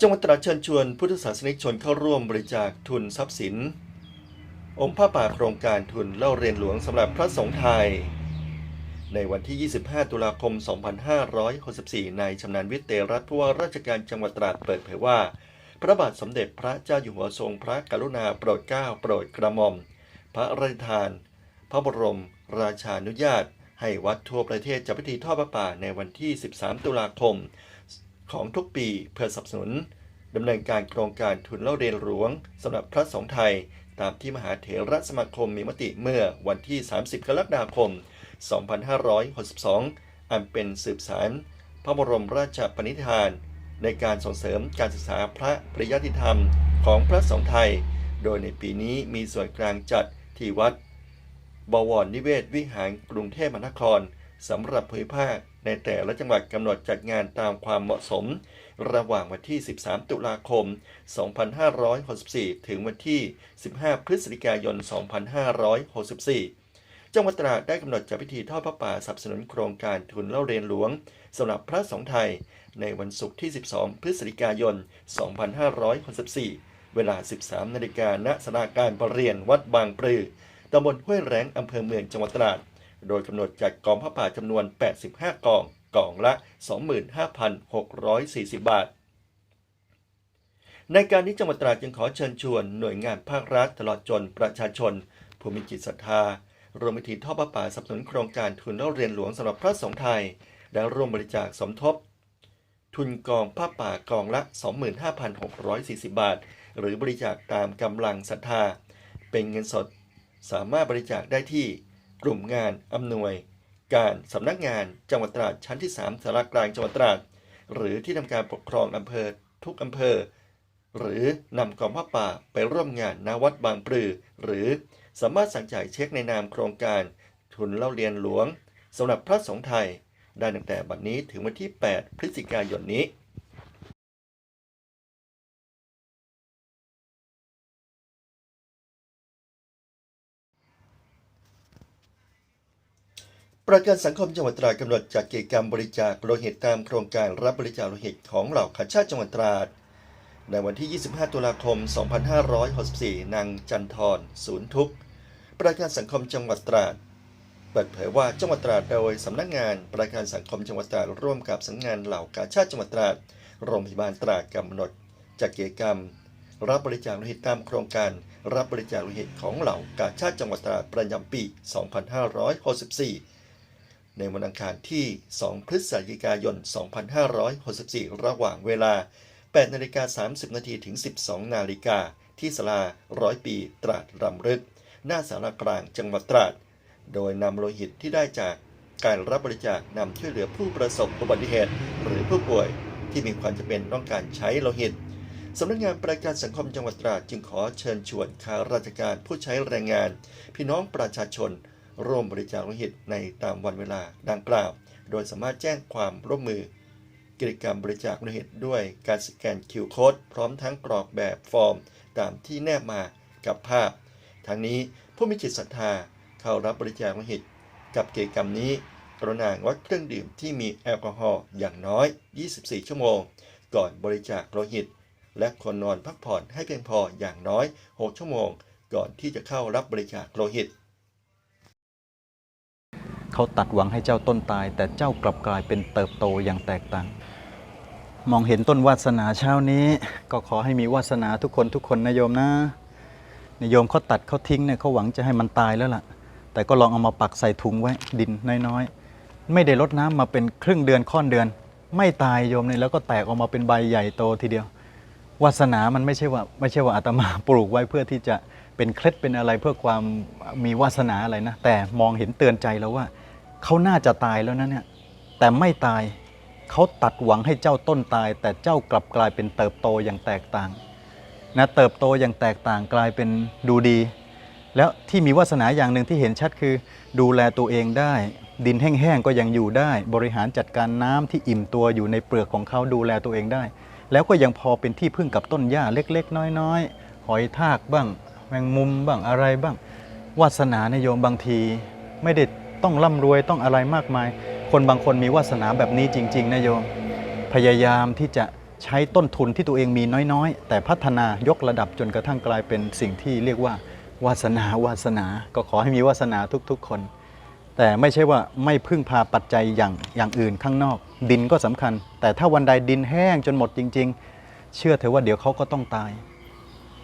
จังหวัดตราดเชิญชวนพุทธศาสนิกชนเข้าร่วมบริจาคทุนทรัพย์สิน องค์พระป่าโครงการทุนเล่าเรียนหลวงสำหรับพระสงฆ์ไทย ในวันที่ 25 ตุลาคม 2564นายชำนาญวิเตรัตผู้ว่าราชการจังหวัดตราดเปิดเผยว่า พระบาทสมเด็จพระเจ้าอยู่หัวทรงพระกรุณาโปรดเกล้าโปรดกระหม่อม พระราชทาน พระบรม ราชานุญาต ให้วัดทั่วประเทศจัดพิธีทอดพระป่าในวันที่ 13 ตุลาคม ของทุกปีเพื่อสนับสนุนดำเนินการโครงการทุนเล่าเรียนหลวงสำหรับพระสงฆ์ไทย ตามที่มหาเถรสมาคมมีมติเมื่อวันที่ 30 กรกฎาคม 2562 อันเป็นสืบสารพระบรมราชปณิธาน ในการส่งเสริมการศึกษาพระปริยัติธรรมของพระสงฆ์ไทย โดยในปีนี้มีส่วนกลางจัดที่วัด บวรนิเวศวิหารกรุงเทพมหานคร สำหรับภูมิภาคในแต่ละจังหวัดกำหนดจัดงานตามความเหมาะสม ระหว่างวันที่ 13 ตุลาคม 2564 ถึงวันที่ 15 พฤศจิกายน 2564 จังหวัดตราดได้กำหนดจัดพิธีทอดพระป่าสนับสนุนโครงการทุนเล่าเรียนหลวงสำหรับพระสงฆ์ไทย ในวันศุกร์ที่ 12 พฤศจิกายน 2564 เวลา 13 นาฬิกาณสราการประเรียนวัดบางปลือตำบลห้วยแรงอำเภอเมืองจังหวัดตราด โดยกำหนดจัดกองผ้าป่าจำนวน 85 กอง กองละ 25,640 บาท ในการนี้จังหวัดตราดจึงขอเชิญชวนหน่วยงานภาครัฐตลอดจนประชาชน ผู้มีจิตศรัทธารวมไปถึงทอดผ้าป่าสนับสนุนโครงการทุนเล่าเรียนหลวงสำหรับพระสงฆ์ไทย และร่วมบริจาคสมทบ ทุนกองผ้าป่ากองละ 25,640 บาท หรือบริจาคตามกำลังศรัทธา เป็นเงินสด สามารถบริจาคได้ที่ กลุ่มงานอำนวย การสำนักงานจังหวัดตราดชั้นที่ 3สารกลางจังหวัดตราดหรือที่ทำการปกครองอำเภอทุกอำเภอ หรือนำกองผ้าป่าไปร่วมงานณวัดบางปลือ หรือสามารถสั่งจ่ายเช็คในนามโครงการ ทุนเล่าเรียนหลวงสำหรับพระสงฆ์ไทย ได้ตั้งแต่บัดนี้ถึงวันที่ 8 พฤศจิกายนนี้ ประกันสังคมจังหวัดตราดกำหนดจัดกิจกรรมบริจาคโลหิตตามโครงการรับบริจาคโลหิตของเหล่าข้าชาติจังหวัดตราด ในวันที่ 25 ตุลาคม 2564 นางจันทรศูนย์ทุก ประกันสังคมจังหวัดตราด เปิดเผยว่าจังหวัดตราดโดยสำนักงานประกันสังคมจังหวัดตราดร่วมกับสำนักงานเหล่ากาชาติจังหวัดตราด โรงพยาบาลตราดกำหนดจัดกิจกรรม รับบริจาคโลหิตตามโครงการ รับบริจาคโลหิตของเหล่ากาชาติจังหวัดตราดประจำปี 2564 ในวันอังคารที่ 2 พฤศจิกายน 2564 ระหว่างเวลา 8นาฬิกา30 นาทีถึง 12 นาฬิกา ที่ศาลาร้อยปีตราดรำลึก หน้าสารกลางจังหวัดตราด โดยนำโลหิตที่ได้จากการรับบริจาคนำช่วยเหลือผู้ประสบอุบัติเหตุ หรือผู้ป่วยที่มีความจำเป็นต้องการใช้โลหิตสำนักงานประกันสังคมจังหวัดตราดจึงขอเชิญชวนข้าราชการผู้ใช้แรงงาน พี่น้องประชาชน ร่วมบริจาคโลหิตในตามวันเวลาดังกล่าว โดยสามารถแจ้งความร่วมมือ กิจกรรมบริจาคโลหิตด้วยการสแกน QR Code พร้อมทั้งกรอกแบบฟอร์ม ตามที่แนบมากับภาพ ทั้งนี้ผู้มีจิตศรัทธาเข้ารับบริจาคโลหิต กับกิจกรรมนี้กรุณางดเครื่องดื่มที่มีแอลกอฮอล์อย่างน้อย 24 ชั่วโมง ก่อนบริจาคโลหิต และควรนอนพักผ่อนให้เพียงพออย่างน้อย 6 ชั่วโมง ก่อนที่จะเข้ารับบริจาคโลหิต เขาตัดหวังให้เจ้าต้นตาย แต่เจ้ากลับกลายเป็นเติบโตอย่างแตกต่าง มองเห็นต้นวาสนาเช้านี้ ก็ขอให้มีวาสนาทุกคนทุกคนนะโยมนะนโยมเขาตัดเขาทิ้งเนี่ยเขาหวังจะให้มันตายแล้วล่ะ แต่ก็ลองเอามาปักใส่ถุงไว้ดินน้อยๆ ไม่ได้ลดน้ำมาเป็นครึ่งเดือนค่อนเดือน ไม่ตายโยมเนี่ยแล้วก็แตกออกมาเป็นใบใหญ่โตทีเดียว วาสนามันไม่ใช่ว่าไม่ใช่ว่าอาตมาปลูกไว้เพื่อที่จะเป็นเคล็ดเป็นอะไรเพื่อความมีวาสนาอะไรนะ แต่มองเห็นเตือนใจแล้วว่า เขาน่าจะตายแล้วนะเนี่ยแต่ไม่ตายเขาตัดหวังให้เจ้าต้นตาย แต่เจ้ากลับกลายเป็นเติบโตอย่างแตกต่างนะเติบโตอย่างแตกต่างกลายเป็นดูดี แล้วที่มีวาสนาอย่างหนึ่งที่เห็นชัดคือ ดูแลตัวเองได้ ดินแห้งๆก็ยังอยู่ได้ บริหารจัดการน้ำที่อิ่มตัวอยู่ในเปลือกของเขาดูแลตัวเองได้ แล้วก็ยังพอเป็นที่พึ่งกับต้นหญ้าเล็ก ๆ น้อยๆหอยทากบ้าง แมงมุมบ้างอะไรบ้างวาสนาในโยมบางทีไม่ได้ ต้องร่ำรวยต้องอะไรมากมาย คนบางคนมีวาสนาแบบนี้จริง ๆนะโยม พยายามที่จะใช้ต้นทุนที่ตัวเองมีน้อยๆ แต่พัฒนายกระดับจนกระทั่งกลายเป็นสิ่งที่เรียกว่าวาสนาวาสนา ก็ขอให้มีวาสนาทุกๆคน แต่ไม่ใช่ว่าไม่พึ่งพาปัจจัยอย่างอย่างอื่นข้างนอก ดินก็สำคัญ แต่ถ้าวันใดดินแห้งจนหมดจริง ๆ เชื่อเถอะว่าเดี๋ยวเขาก็ต้องตาย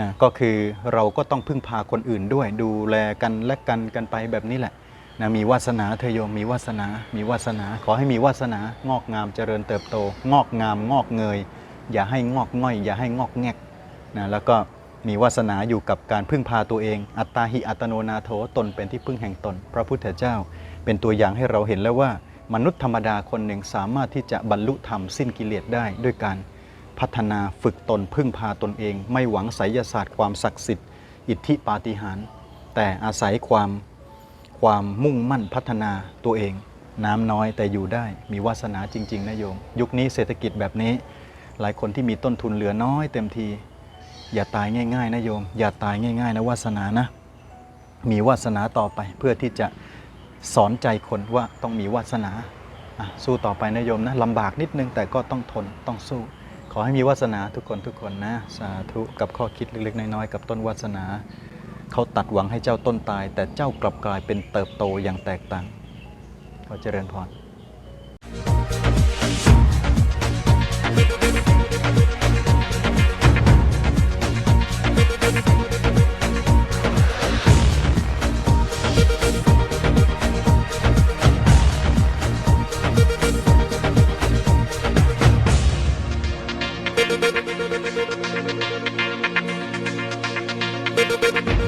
นะก็คือเราก็ต้องพึ่งพาคนอื่นด้วยดูแลกันและกันกันไปแบบนี้แหละ นะมีวาสนาเธอโยมมีวาสนา มีวาสนา ขอให้มีวาสนางอกงามเจริญเติบโต งอกงามงอกเงย อย่าให้งอกง่อย อย่าให้งอกแงกนะแล้วก็มีวาสนาอยู่กับการพึ่งพาตัวเอง อัตตาหิอัตโนนาโถตนเป็นที่พึ่งแห่งตน พระพุทธเจ้า เป็นตัวอย่างให้เราเห็นแล้วว่า มนุษย์ธรรมดาคนหนึ่งสามารถที่จะบรรลุธรรมสิ้นกิเลสได้ ด้วยการพัฒนาฝึกตนพึ่งพาตนเอง ไม่หวังไสยศาสตร์ความศักดิ์สิทธิ์ อิทธิปาฏิหาริย์แต่อาศัยความ ความมุ่งมั่นพัฒนาตัวเอง น้ำน้อยแต่อยู่ได้มีวาสนาจริง ๆนะโยม ยุคนี้เศรษฐกิจแบบนี้ หลายคนที่มีต้นทุนเหลือน้อยเต็มที อย่าตายง่ายๆนะโยม อย่าตายง่ายๆนะวาสนานะ มีวาสนาต่อไปเพื่อที่จะสอนใจคนว่าต้องมีวาสนาสู้ต่อไปนะโยมนะลำบากนิดนึงแต่ก็ต้องทนต้องสู้ ขอให้มีวาสนาทุกคนทุกคนนะ สาธุกับข้อคิดเล็กๆน้อยๆกับต้นวาสนา เขาตัดหวังให้เจ้าต้นตาย แต่เจ้ากลับกลายเป็นเติบโตอย่างแตกต่าง ขอเจริญพร